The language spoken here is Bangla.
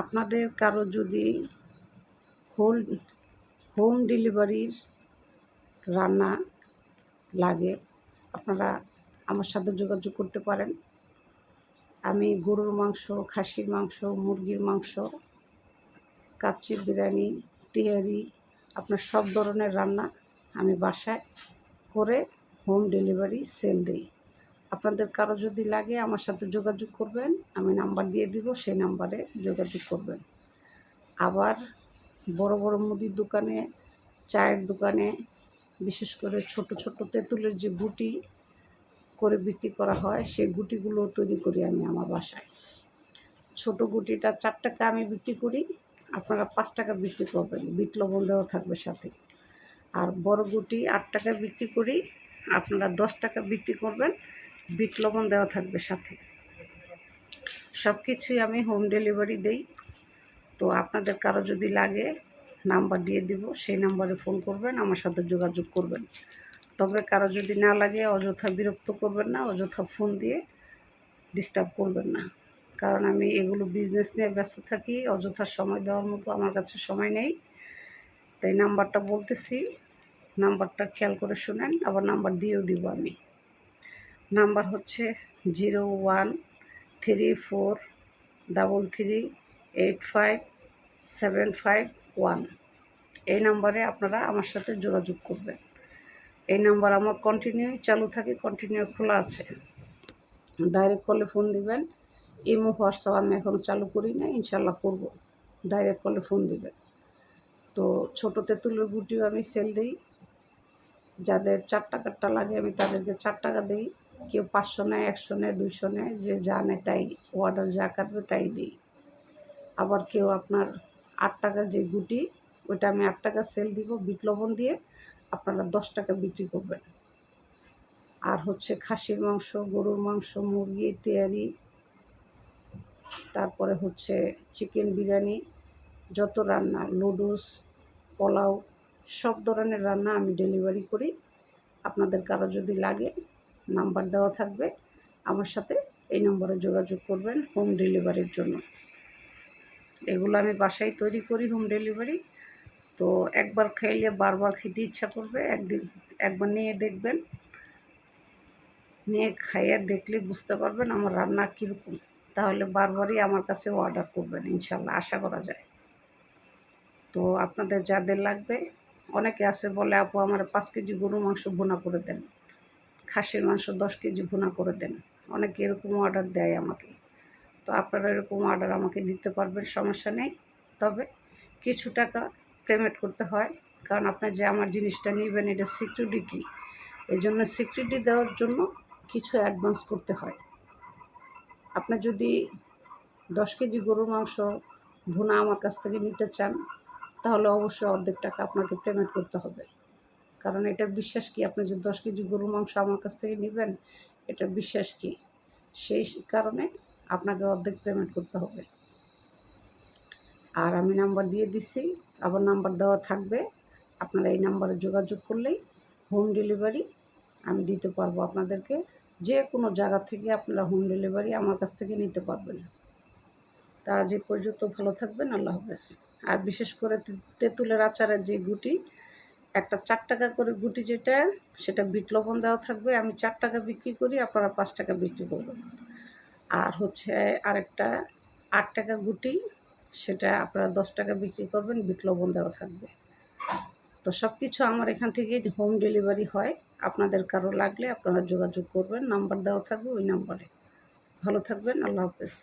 আপনাদের কারও যদি হোল, হোম ডেলিভারির রান্না লাগে, আপনারা আমার সাথে যোগাযোগ করতে পারেন। আমি গরুর মাংস, খাসির মাংস, মুরগির মাংস, কাচ্চি বিরিয়ানি, তেহারি, আপনার সব ধরনের রান্না আমি বাসায় করে হোম ডেলিভারি সেল দিই। আপনাদের কারও যদি লাগে আমার সাথে যোগাযোগ করবেন, আমি নাম্বার দিয়ে দিব, সেই নাম্বারে যোগাযোগ করবেন। আবার বড় বড় মুদির দোকানে, চায়ের দোকানে, বিশেষ করে ছোট ছোট তেঁতুলের যে গুটি করে বিক্রি করা হয়, সেই গুটিগুলো তৈরি করি আমি আমার বাসায়। ছোট গুটিটা চার টাকা আমি বিক্রি করি, আপনারা পাঁচ টাকা বিক্রি করবেন, বিট লবণ দেওয়া থাকবে সাথে। আর বড় গুটি আট টাকা বিক্রি করি, আপনারা দশ টাকা বিক্রি করবেন বিট লবণ দেওয়া থাকবে সাথে। সব কিছুই আমি হোম ডেলিভারি দেই। তো আপনাদের কারও যদি লাগে নাম্বার দিয়ে দিব, সেই নাম্বারে ফোন করবেন, আমার সাথে যোগাযোগ করবেন। তবে কারও যদি না লাগে, অযথা বিরক্ত করবেন না, অযথা ফোন দিয়ে ডিস্টার্ব করবেন না। কারণ আমি এগুলো বিজনেস নিয়ে ব্যস্ত থাকি, অযথা সময় দেওয়ার মতো আমার কাছে সময় নেই। তাই নাম্বারটা বলতেছি নাম্বারটা খেয়াল করে শুনেন, আবার নাম্বার দিয়েও দিব আমি। নাম্বার হচ্ছে zero one three four double three eight five seven five one. এই নাম্বারে আপনারা আমার সাথে যোগাযোগ করবেন। এই নাম্বার আমার কন্টিনিউ চালু থাকে কন্টিনিউ খোলা আছে। ডাইরেক্ট কলে ফোন দিবেন। ইমো হোয়াটসঅ্যাপ আমি এখনও চালু করি না ইনশাল্লাহ করব। ডাইরেক্ট কলে ফোন দিবেন। তো ছোটো তেঁতুলের গুটিও আমি সেল দিই। যাদের চার টাকারটা লাগে আমি তাদেরকে চার টাকা দিই। কেউ পাঁচশো নেয়, একশো নেয়, দুইশো নেয়, যে যা নেয় তাই অর্ডার যা কাটবে তাই দিই। আবার কেউ আপনার আট টাকার যে গুটি, ওইটা আমি আট টাকা সেল দিব, বিট লবণ দিয়ে আপনারা দশ টাকা বিক্রি করবেন। আর হচ্ছে খাসির মাংস, গরুর মাংস, মুরগি, তেয়ারি, তারপরে হচ্ছে চিকেন বিরিয়ানি, যত রান্না নুডলস পোলাও, সব ধরনের রান্না আমি ডেলিভারি করি। আপনাদের কারও যদি লাগে নাম্বার দেওয়া থাকবে। আমার সাথে এই নম্বরে যোগাযোগ করবেন হোম ডেলিভারির জন্য। এগুলো আমি বাসায় তৈরি করি হোম ডেলিভারি। তো একবার খাইলে বারবার খেতে ইচ্ছা করবে, একদিন একবার নিয়ে দেখবেন। নিয়ে খাইয়ে দেখলে বুঝতে পারবেন আমার রান্না কীরকম। তাহলে বারবারই আমার কাছে অর্ডার করবেন ইনশাল্লাহ আশা করা যায়। তো আপনাদের যাদের লাগবে, অনেকে আছে বলে, আপু, আমার পাঁচ কেজি গরু মাংস ভুনা করে দেন। খাসির মাংস দশ কেজি ভুনা করে দেন। অনেকে এরকম অর্ডার দেয় আমাকে। তো আপনারা এরকম অর্ডার আমাকে দিতে পারবেন, সমস্যা নেই। তবে কিছু টাকা পেমেন্ট করতে হয়। কারণ আপনার যে আমার জিনিসটা নেবেন, এটা সিকিউরিটি কি এই জন্য সিকিউরিটি দেওয়ার জন্য কিছু অ্যাডভান্স করতে হয়। আপনি যদি দশ কেজি গরুর মাংস ভুনা আমার কাছ থেকে নিতে চান, তাহলে অবশ্যই অর্ধেক টাকা আপনাকে পেমেন্ট করতে হবে। কারণ এটা বিশ্বাস কি? আপনি যে দশ কেজি গরুর মাংস আমার কাছ থেকে নেবেন, এটা বিশ্বাস কি? সেই কারণে আপনাকে অর্ধেক পেমেন্ট করতে হবে। আর আমি নাম্বার দিয়ে দিছি আবার নাম্বার দেওয়া থাকবে। আপনারা এই নাম্বারে যোগাযোগ করলেই হোম ডেলিভারি আমি দিতে পারব আপনাদেরকে। যে কোনো জায়গা থেকে আপনারা হোম ডেলিভারি আমার কাছ থেকে নিতে পারবেন। তা যে পর্যন্ত ভালো থাকবেন, আল্লাহ হাফেজ। আর বিশেষ করে তেঁতুলের আচারের যে গুটি একটা চার টাকা করে গুটি যেটা, সেটা বিট লবণ দেওয়া থাকবে। আমি চার টাকা বিক্রি করি, আপনারা পাঁচ টাকা বিক্রি করবেন। আর হচ্ছে আরেকটা আট টাকা গুটি, সেটা আপনারা দশ টাকা বিক্রি করবেন, বিট লবণ দেওয়া থাকবে। তো সব কিছু আমার এখান থেকে হোম ডেলিভারি হয়। আপনাদের কারও লাগলে আপনারা যোগাযোগ করবেন, নাম্বার দেওয়া থাকবে ওই নাম্বারে। ভালো থাকবেন, আল্লাহ হাফেজ।